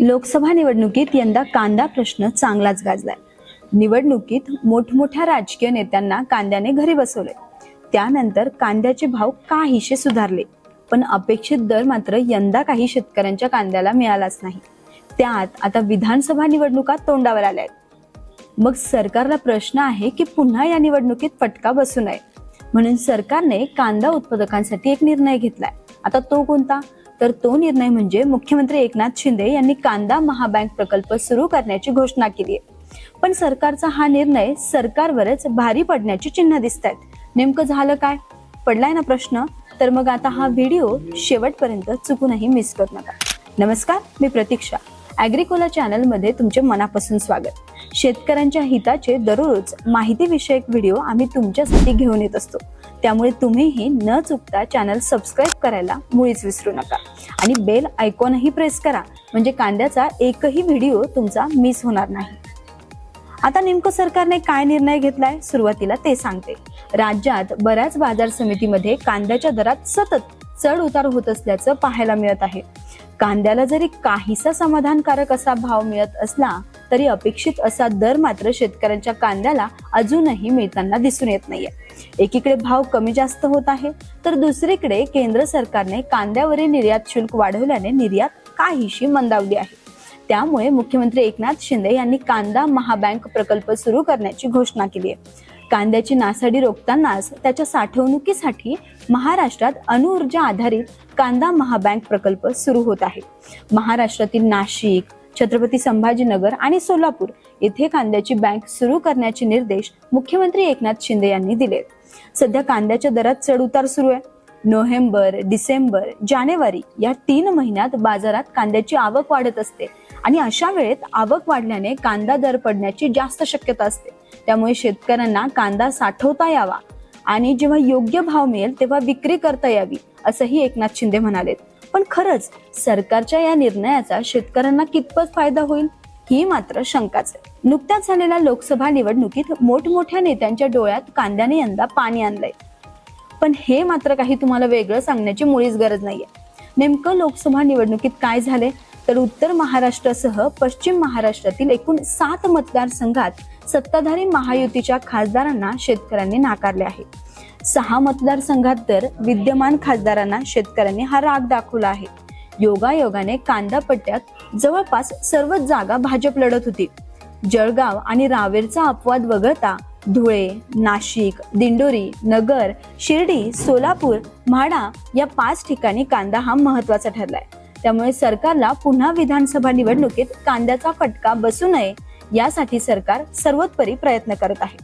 लोकसभा निवडणुकीत यंदा कांदा प्रश्न चांगलाच गाजलाय. निवडणुकीत मोठमोठ्या राजकीय नेत्यांना कांद्याने घरी बसवले त्यानंतर कांद्याचे भाव काहीसे सुधारले पण अपेक्षित दर मात्र यंदा काही शेतकऱ्यांच्या कांद्याला मिळालाच नाही. त्यात आता विधानसभा निवडणुका तोंडावर आल्या आहेत. मग सरकारला प्रश्न आहे की पुन्हा या निवडणुकीत फटका बसू नये. म्हणून सरकारने कांदा उत्पादकांसाठी एक निर्णय घेतलाय. आता तो कोणता? तर तो निर्णय म्हणजे मुख्यमंत्री एकनाथ शिंदे यांनी कांदा महाबँक प्रकल्प सुरू करण्याची घोषणा केली आहे. पण सरकारचा हा निर्णय सरकारवरच भारी पडण्याची चिन्ह दिसत आहेत नेमकं झालं काय? पडलाय ना प्रश्न? तर मग आता हा व्हिडिओ शेवटपर्यंत चुकूनही मिस करू नका. नमस्कार मी प्रतीक्षा. ॲग्रिकोला चॅनलमध्ये तुमचे मनापासून स्वागत. शेतकऱ्यांच्या हिताचे दररोज माहिती विषयक व्हिडिओ आम्ही तुमच्यासाठी घेऊन येत असतो. त्यामुळे तुम्हीही न चुकता चॅनल सबस्क्राईब करायला मुळीच विसरू नका. आणि बेल आयकॉनही प्रेस करा म्हणजे कांद्याचा एकही व्हिडिओ तुमचा मिस होणार नाही. आता नेमकं सरकारने काय निर्णय घेतलाय? सुरुवातीला ते सांगते. राज्यात बऱ्याच बाजार समितीमध्ये कांद्याच्या दरात सतत चढ उतार होत असल्याचं पाहायला मिळत आहे. कांद्याला जरी काहीसा समाधानकारक असा भाव मिळत असला तरी अपेक्षित असा दर मात्र शेतकऱ्यांच्या कांद्याला अजूनही मिळताना दिसून येत नाहीये. एकीकडे भाव कमी जास्त होत आहे तर दुसरीकडे केंद्र सरकारने कांद्यावरील निर्यात शुल्क वाढवल्याने निर्यात काहीशी मंदावली आहे. त्यामुळे मुख्यमंत्री एकनाथ शिंदे यांनी कांदा महाबँक प्रकल्प सुरू करण्याची घोषणा केली आहे. कांद्याची नासाडी रोखतानाच त्याच्या साठवणुकीसाठी महाराष्ट्रात अणुऊर्जा आधारित कांदा महाबँक प्रकल्प सुरू होत आहे. महाराष्ट्रातील नाशिक छत्रपती संभाजीनगर आणि सोलापूर येथे कांद्याची बँक सुरू करण्याचे निर्देश मुख्यमंत्री एकनाथ शिंदे यांनी दिले सध्या कांद्याच्या दरात चढउतार सुरू आहे. नोव्हेंबर डिसेंबर जानेवारी या तीन महिन्यात बाजारात कांद्याची आवक वाढत असते आणि अशा वेळेत आवक वाढल्याने कांदा दर पडण्याची जास्त शक्यता असते. त्यामुळे शेतकऱ्यांना कांदा साठवता यावा आणि जेव्हा योग्य भाव मिळेल तेव्हा विक्री करता यावी असंही एकनाथ शिंदे म्हणाले पण खरंच सरकारच्या या निर्णयाचा शेतकऱ्यांना कितपत फायदा होईल? ही मात्र शंकाच आहे. नुकत्याच झालेल्या लोकसभा निवडणुकीत मोठमोठ्या नेत्यांच्या डोळ्यात कांद्याने यंदा पाणी आणलंय. पण हे मात्र काही तुम्हाला वेगळं सांगण्याची मुळीच गरज नाहीये. नेमकं लोकसभा निवडणुकीत काय झाले तर उत्तर महाराष्ट्रासह पश्चिम महाराष्ट्रातील एकूण सात मतदारसंघात सत्ताधारी महायुतीच्या खासदारांना शेतकऱ्यांनी नाकारले आहे. सहा मतदारसंघात तर विद्यमान खासदारांना शेतकऱ्यांनी हा राग दाखवला आहे. योगायोगाने कांदा पट्ट्यात जवळपास सर्वच जागा भाजप लढत होती. जळगाव आणि रावेरचा अपवाद वगळता धुळे नाशिक दिंडोरी नगर शिर्डी सोलापूर म्हाडा या पाच ठिकाणी कांदा हा महत्त्वाचा ठरलाय. त्यामुळे सरकारला पुन्हा विधानसभा निवडणुकीत कांद्याचा फटका बसू नये यासाठी सरकार सर्वोत्परी प्रयत्न करत आहे.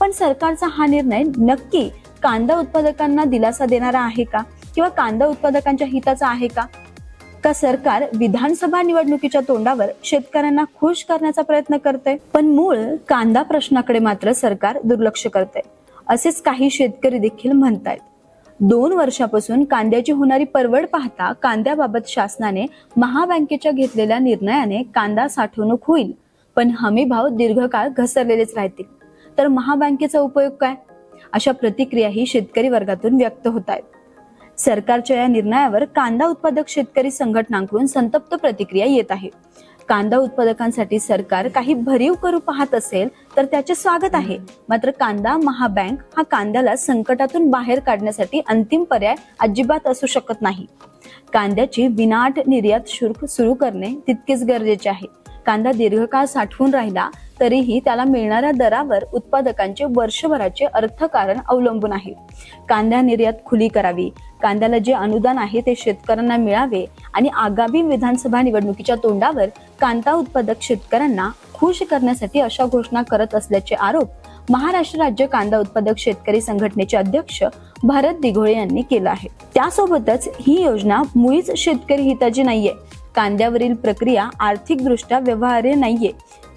पण सरकारचा हा निर्णय नक्की कांदा उत्पादकांना दिलासा देणारा आहे का? किंवा कांदा उत्पादकांच्या हिताचा आहे का? का सरकार विधानसभा निवडणुकीच्या तोंडावर शेतकऱ्यांना खुश करण्याचा प्रयत्न करते पण मूळ कांदा प्रश्नाकडे मात्र सरकार दुर्लक्ष करते असेच काही शेतकरी देखील म्हणतायत. दोन वर्षापासून कांद्याची होणारी परवड पाहता कांद्याबाबत शासनाने महाबँकेच्या घेतलेल्या निर्णयाने कांदा साठवणूक होईल पण हमी भाव दीर्घकाळ घसरलेलेच राहतील. तर महाबँकेचा उपयोग काय? अशा प्रतिक्रियाही शेतकरी वर्गातून व्यक्त होत आहेत. सरकारच्या या निर्णयावर कांदा उत्पादक शेतकरी संघटनांकडून संतप्त प्रतिक्रिया येत आहे. कांदा उत्पादकांसाठी सरकार काही भरीव करू पाहत असेल तर त्याचे स्वागत आहे. मात्र कांदा महाबँक हा कांद्याला संकटातून बाहेर काढण्यासाठी अंतिम पर्याय अजिबात असू शकत नाही. कांद्याची विनाट निर्यात शुल्क सुरू करणे तितकेच गरजेचे आहे. कांदा दीर्घकाळ साठवून राहिला तरीही त्याला मिळणाऱ्या दरावर उत्पादकांचे वर्षभराचे अर्थकारण अवलंबून आहे. कांदा निर्यात खुली करावी. कांद्याला जे अनुदान आहे ते शेतकऱ्यांना मिळावे आणि आगामी विधानसभा निवडणुकीच्या तोंडावर कांदा उत्पादक शेतकऱ्यांना खुश करण्यासाठी अशा घोषणा करत असल्याचे आरोप महाराष्ट्र राज्य कांदा उत्पादक शेतकरी संघटनेचे अध्यक्ष भरत दिघोळे यांनी केला आहे. त्यासोबतच ही योजना मुळीच शेतकरी हिताची नाहीये. कांद्यावरील प्रक्रिया आर्थिकदृष्ट्या व्यवहार्य नाहीये.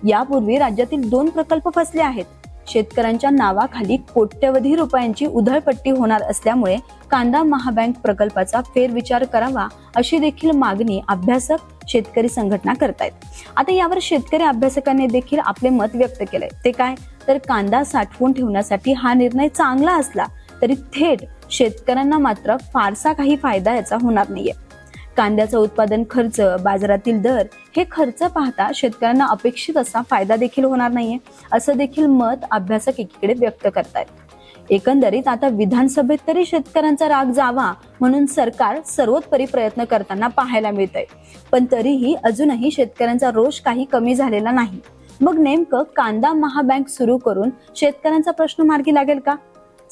यापूर्वी राज्यातील दोन प्रकल्प फसले आहेत. शेतकऱ्यांच्या नावाखाली कोट्यवधी रुपयांची उधळपट्टी होणार असल्यामुळे कांदा महाबँक प्रकल्पाचा फेरविचार करावा अशी देखील मागणी अभ्यासक शेतकरी संघटना करतायत. आता यावर शेतकरी अभ्यासकांनी देखील आपले मत व्यक्त केलंय. ते काय? तर कांदा साठवून ठेवण्यासाठी हा निर्णय चांगला असला तरी थेट शेतकऱ्यांना मात्र फारसा काही फायदा याचा होणार नाहीये. कांद्याचा उत्पादन खर्च बाजारातील दर हे खर्च पाहता शेतकऱ्यांना अपेक्षित असा फायदा देखील होणार नाहीये असं देखील मत अभ्यासक एकीकडे व्यक्त करतायत. एकंदरीत आता विधानसभेत तरी शेतकऱ्यांचा राग जावा म्हणून सरकार सर्वोत्परी प्रयत्न करताना पाहायला मिळत आहे पण तरीही अजूनही शेतकऱ्यांचा रोष काही कमी झालेला नाही. मग नेमकं कांदा महाबँक सुरू करून शेतकऱ्यांचा प्रश्न मार्गी लागेल का?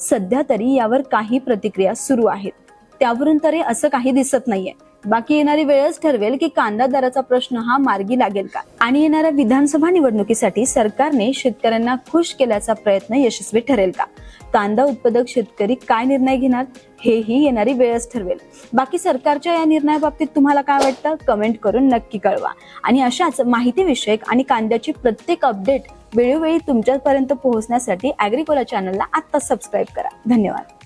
सध्या तरी यावर काही प्रतिक्रिया सुरू आहेत. त्यावरून तरी असं काही दिसत नाहीये. बाकी येणारी वेळच ठरवेल की कांदा दराचा प्रश्न हा मार्गी लागेल का? आणि येणाऱ्या विधानसभा निवडणुकीसाठी सरकारने शेतकऱ्यांना खुश केल्याचा प्रयत्न यशस्वी ठरेल का? कांदा उत्पादक शेतकरी काय निर्णय घेणार? हेही येणारी वेळच ठरवेल. बाकी सरकारच्या या निर्णयाबाबतीत तुम्हाला काय वाटतं? कमेंट करून नक्की कळवा. आणि अशाच माहितीविषयक आणि कांद्याची प्रत्येक अपडेट वेळोवेळी तुमच्यापर्यंत पोहोचण्यासाठी अॅग्रिकोला चॅनलला आत्ताच सबस्क्राईब करा. धन्यवाद.